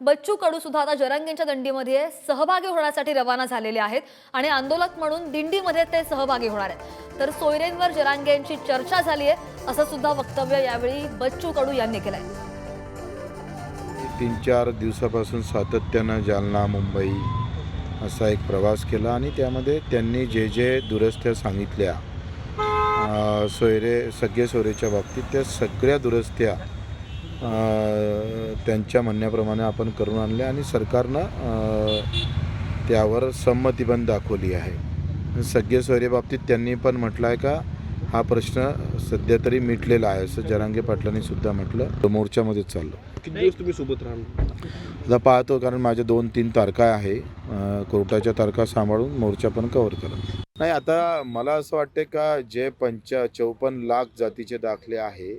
बच्चू कडू सुद्धा आता जरांगेंच्या दंडीमध्ये सहभागी होण्यासाठी रवाना झालेले आहेत आणि आंदोलक म्हणून दिंडीमध्ये ते सहभागी होणार आहेत. तर सोयरेंवर जरांगेंची चर्चा झाली आहे असं सुद्धा वक्तव्य यावेळी बच्चू कडू यांनी केलंय. तीन चार दिवसापासून सातत्यानं जालना मुंबई असा एक प्रवास केला आणि त्यामध्ये त्यांनी जे जे दुरस्त्या सांगितल्या सोयरे सगळे सोयरेच्या बाबतीत त्या सगळ्या दुरस्त्या त्यांच्या म्हणण्याप्रमाणे आपण करून आणल्या आणि सरकारनं त्यावर संमती पण दाखवली आहे. सगळे सोयरे बाबतीत त्यांनी पण म्हटलं आहे का हा प्रश्न सध्या तरी मिटलेला आहे असं जरांगे पाटलांनी सुद्धा म्हटलं. मोर्चामध्ये चाललो. किती दिवस तुम्ही सोबत राहणार? आता पाहतो कारण माझ्या दोन तीन तारखा आहे. कोर्टाच्या तारखा सांभाळून मोर्चा पण कव्हर करा नाही आता मला असं वाटते का जे पंच चौपन्न लाख जातीचे दाखले आहे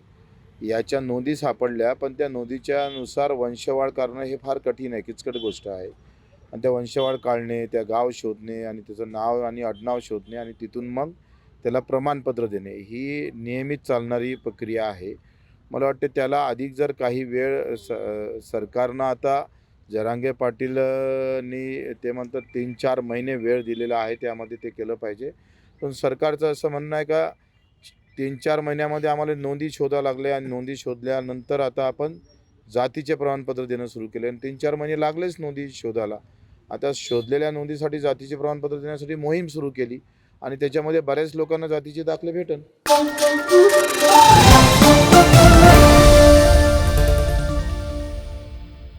याच्या नोंदी सापडल्या पण त्या नोंदीच्या नुसार वंशवाढ करणं हे फार कठीण आहे किचकट गोष्ट आहे. आणि त्या वंशवाढ काढणे त्या गाव शोधणे आणि त्याचं नाव आणि आडनाव शोधणे आणि तिथून मग त्याला प्रमाणपत्र देणे ही नियमित चालणारी प्रक्रिया आहे. मला वाटते त्याला अधिक जर काही वेळ स सरकारनं आता जरांगे पाटीलनी ते म्हणतात तीन चार महिने वेळ दिलेला आहे त्यामध्ये ते केलं पाहिजे. पण सरकारचं असं म्हणणं आहे का तीन चार महिन्यामध्ये आम्हाला नोंदी शोधावं लागले आणि नोंदी शोधल्यानंतर आता आपण जातीचे प्रमाणपत्र देणं सुरू केले आणि तीन चार महिने लागलेच नोंदी शोधायला. आता शोधलेल्या नोंदीसाठी जातीचे प्रमाणपत्र देण्यासाठी मोहीम सुरू केली आणि त्याच्यामध्ये बऱ्याच लोकांना जातीचे दाखले भेटन.